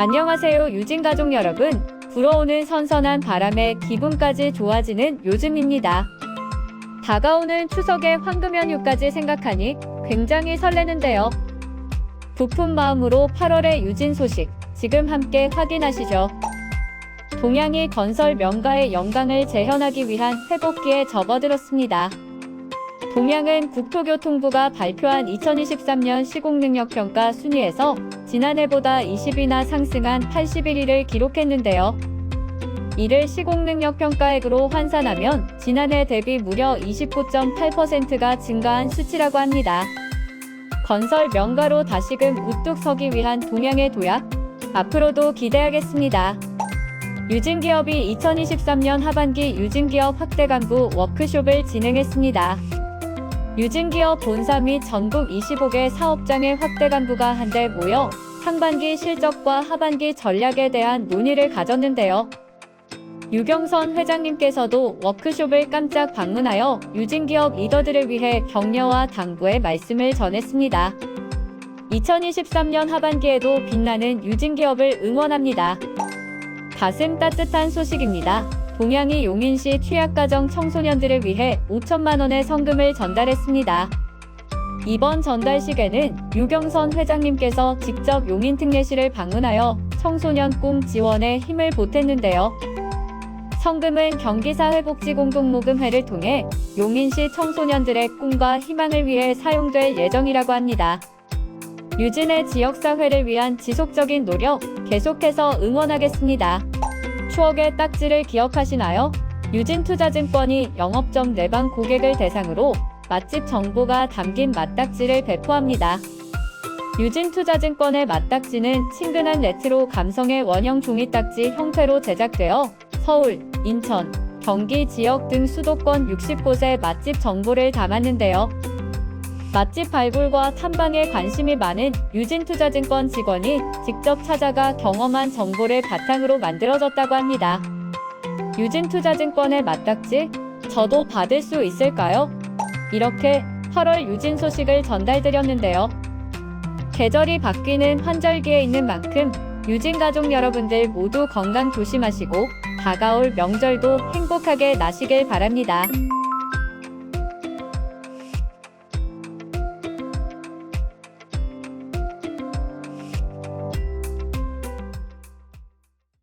안녕하세요 유진 가족 여러분. 불어오는 선선한 바람에 기분까지 좋아지는 요즘입니다. 다가오는 추석의 황금 연휴까지 생각하니 굉장히 설레는데요. 부푼 마음으로 8월의 유진 소식 지금 함께 확인하시죠. 동양이 건설 명가의 영광을 재현하기 위한 회복기에 접어들었습니다. 동양은 국토교통부가 발표한 2023년 시공능력평가 순위에서 지난해보다 20위나 상승한 81위를 기록했는데요. 이를 시공능력평가액으로 환산하면 지난해 대비 무려 29.8%가 증가한 수치라고 합니다. 건설 명가로 다시금 우뚝 서기 위한 동양의 도약, 앞으로도 기대하겠습니다. 유진기업이 2023년 하반기 유진기업 확대 간부 워크숍을 진행했습니다. 유진기업 본사 및 전국 25개 사업장의 확대 간부가 한데 모여 상반기 실적과 하반기 전략에 대한 논의를 가졌는데요. 유경선 회장님께서도 워크숍을 깜짝 방문하여 유진기업 리더들을 위해 격려와 당부의 말씀을 전했습니다. 2023년 하반기에도 빛나는 유진기업을 응원합니다. 가슴 따뜻한 소식입니다. 동양이 용인시 취약가정 청소년들을 위해 5천만 원의 성금을 전달했습니다. 이번 전달식에는 유경선 회장님께서 직접 용인 특례시를 방문하여 청소년 꿈 지원에 힘을 보탰는데요. 성금은 경기사회복지공동모금회를 통해 용인시 청소년들의 꿈과 희망을 위해 사용될 예정이라고 합니다. 유진의 지역사회를 위한 지속적인 노력 계속해서 응원하겠습니다. 추억의 딱지를 기억하시나요? 유진투자증권이 영업점 내방 고객을 대상으로 맛집 정보가 담긴 맛딱지를 배포합니다. 유진투자증권의 맛딱지는 친근한 레트로 감성의 원형 종이딱지 형태로 제작되어 서울, 인천, 경기 지역 등 수도권 60곳의 맛집 정보를 담았는데요. 맛집 발굴과 탐방에 관심이 많은 유진투자증권 직원이 직접 찾아가 경험한 정보를 바탕으로 만들어졌다고 합니다. 유진투자증권의 맛딱지? 저도 받을 수 있을까요? 이렇게 8월 유진 소식을 전달드렸는데요. 계절이 바뀌는 환절기에 있는 만큼 유진 가족 여러분들 모두 건강 조심하시고 다가올 명절도 행복하게 나시길 바랍니다.